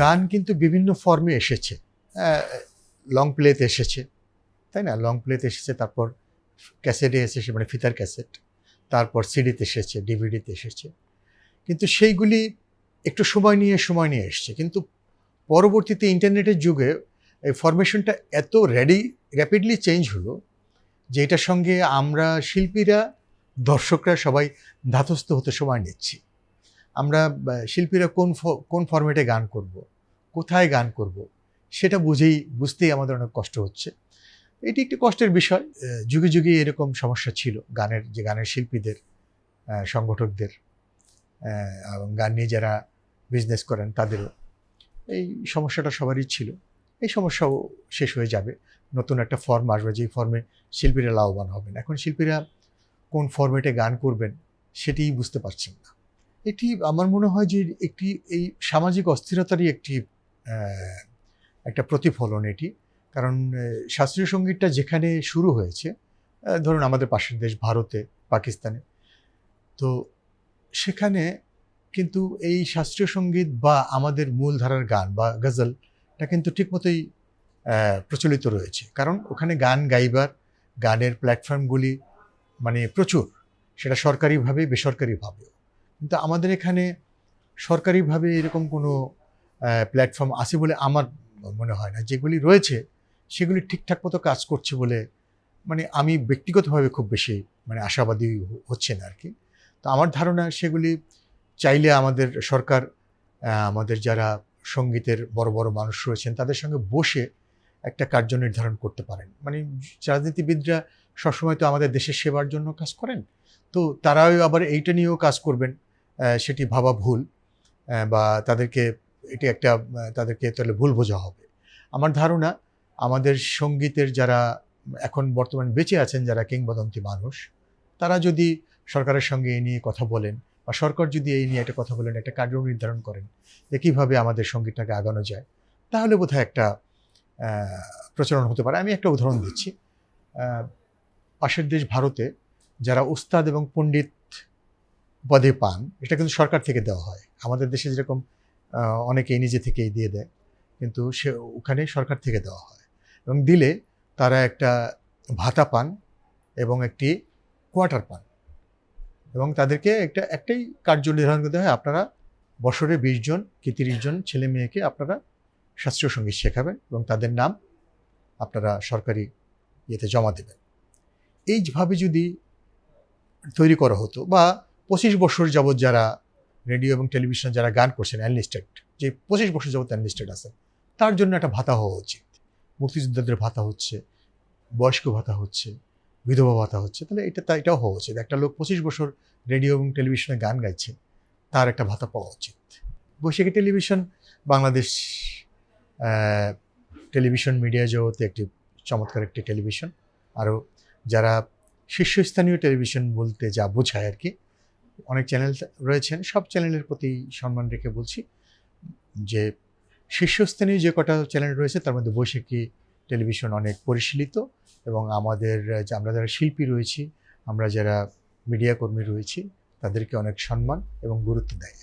গান কিন্তু বিভিন্ন ফর্মে এসেছে। লং প্লেতে এসেছে, তাই না? লং প্লেতে এসেছে, তারপর ক্যাসেটে এসেছে মানে ফিতার ক্যাসেট তারপর সিডিতে এসেছে ডিভিডিতে এসেছে। কিন্তু সেইগুলি একটু সময় নিয়ে সময় নিয়ে এসছে। কিন্তু পরবর্তীতে ইন্টারনেটের যুগে এই ফরমেশনটা এত রেডি র্যাপিডলি চেঞ্জ হলো যে এটার সঙ্গে আমরা শিল্পীরা, দর্শকরা সবাই ধাতস্থ হতে সময় নিচ্ছি। আমরা শিল্পীরা কোন কোন ফরম্যাটে গান করব? কোথায় গান করব? সেটা বুঝেই, বুঝতেই আমাদের অনেক কষ্ট হচ্ছে। এটি একটি কষ্টের বিষয়। যুগে যুগে এরকম সমস্যা ছিল গানের, যে গানের শিল্পীদের সংগঠকদের এবং গান নিয়ে যারা বিজনেস করেন তাদেরও। এই সমস্যাটা সবারই ছিল। এই সমস্যাও শেষ হয়ে যাবে। নতুন একটা ফর্ম আসবে, যেই ফর্মে শিল্পীরা লাভবান হবেন। এখন শিল্পীরা কোন ফরম্যাটে গান করবেন সেটিই বুঝতে পারছেন না। এটি আমার মনে হয় যে একটি, এই সামাজিক অস্থিরতারই একটি একটা প্রতিফলন এটি। কারণ শাস্ত্রীয় সঙ্গীতটা যেখানে শুরু হয়েছে ধরুন আমাদের পাশের দেশ ভারতে, পাকিস্তানে, তো সেখানে কিন্তু এই শাস্ত্রীয় সংগীত বা আমাদের মূলধারার গান বা গজলটা কিন্তু ঠিকমতোই প্রচলিত রয়েছে। কারণ ওখানে গান গাইবার, গানের প্ল্যাটফর্মগুলি মানে প্রচুর। সেটা সরকারিভাবে বেসরকারিভাবেও। কিন্তু আমাদের এখানে সরকারিভাবে এরকম কোনো প্ল্যাটফর্ম আছে বলে আমার মনে হয় না। যেগুলি রয়েছে, সেগুলি ঠিকঠাক মতো কাজ করছে বলে মানে আমি ব্যক্তিগতভাবে খুব বেশি মানে আশাবাদী হচ্ছে না আর কি। তো আমার ধারণা সেগুলি চাইলে আমাদের সরকার আমাদের যারা সঙ্গীতের বড় বড় মানুষ রয়েছেন, তাদের সঙ্গে বসে একটা কার্য নির্ধারণ করতে পারেন। মানে রাজনীতিবিদরা সবসময় তো আমাদের দেশের সেবার জন্য কাজ করেন, তো তারাও আবার এইটা নিয়েও কাজ করবেন। সেটি ভাবা ভুল বা তাদেরকে এটি একটা তাদেরকে তাহলে ভুল বোঝা হবে। আমার ধারণা, আমাদের সঙ্গীতের যারা এখন বর্তমান বেঁচে আছেন, যারা কিংবদন্তি মানুষ, তারা যদি সরকারের সঙ্গে এই নিয়ে কথা বলেন, বা সরকার যদি এই নিয়ে একটা কথা বলেন, একটা কার্য নির্ধারণ করেন যে কীভাবে আমাদের সঙ্গীতটাকে আগানো যায়, তাহলে বোধহয় একটা প্রচলন হতে পারে। আমি একটা উদাহরণ দিচ্ছি। পাশের দেশ ভারতে যারা উস্তাদ এবং পণ্ডিত পদে পান, এটা কিন্তু সরকার থেকে দেওয়া হয়। আমাদের দেশে যেরকম অনেকেই নিজে থেকেই দিয়ে দেয়, কিন্তু সে, ওখানে সরকার থেকে দেওয়া হয়। এবং দিলে তারা একটা ভাতা পান এবং একটি কোয়ার্টার পান। এবং তাদেরকে একটা, একটাই কার্য নির্ধারণ করতে হয়, আপনারা বছরে বিশ জন কি তিরিশ জন ছেলে মেয়েকে আপনারা শাস্ত্রীয় সংগীত শেখাবেন এবং তাদের নাম আপনারা সরকারি ইয়েতে জমা দেবেন। এইভাবে যদি তৈরি করা হতো বা পঁচিশ বছর যাবৎ যারা রেডিও এবং টেলিভিশন যারা গান করছেন অ্যানলিস্টেড যে পঁচিশ বছর যাবৎ অ্যানলিস্টেড আছেন, তার জন্য একটা ভাতা হওয়া উচিত। মুক্তিযোদ্ধাদের ভাতা হচ্ছে, বয়স্ক ভাতা হচ্ছে, বিধবা ভাতা হচ্ছে, তাহলে এটা তা, এটাও হওয়া উচিত। একটা লোক পঁচিশ বছর রেডিও এবং টেলিভিশনে গান গাইছে, তার একটা ভাতা পাওয়া উচিত। Baishakhi television, Bangladesh television media জগতে একটি চমৎকার একটি টেলিভিশন। আরও যারা শীর্ষস্থানীয় টেলিভিশন বলতে যা বোঝায় আর কি অনেক চ্যানেল রয়েছেন, সব চ্যানেলের প্রতি সম্মান রেখে বলছি যে শীর্ষস্থানীয় যে কটা চ্যানেল রয়েছে তার মধ্যে বৈশাখী টেলিভিশন অনেক পরিশীলিত এবং আমাদের আমরা যারা শিল্পী রয়েছি, আমরা যারা মিডিয়া কর্মী রয়েছি, তাদেরকে অনেক সম্মান এবং গুরুত্ব দেয়।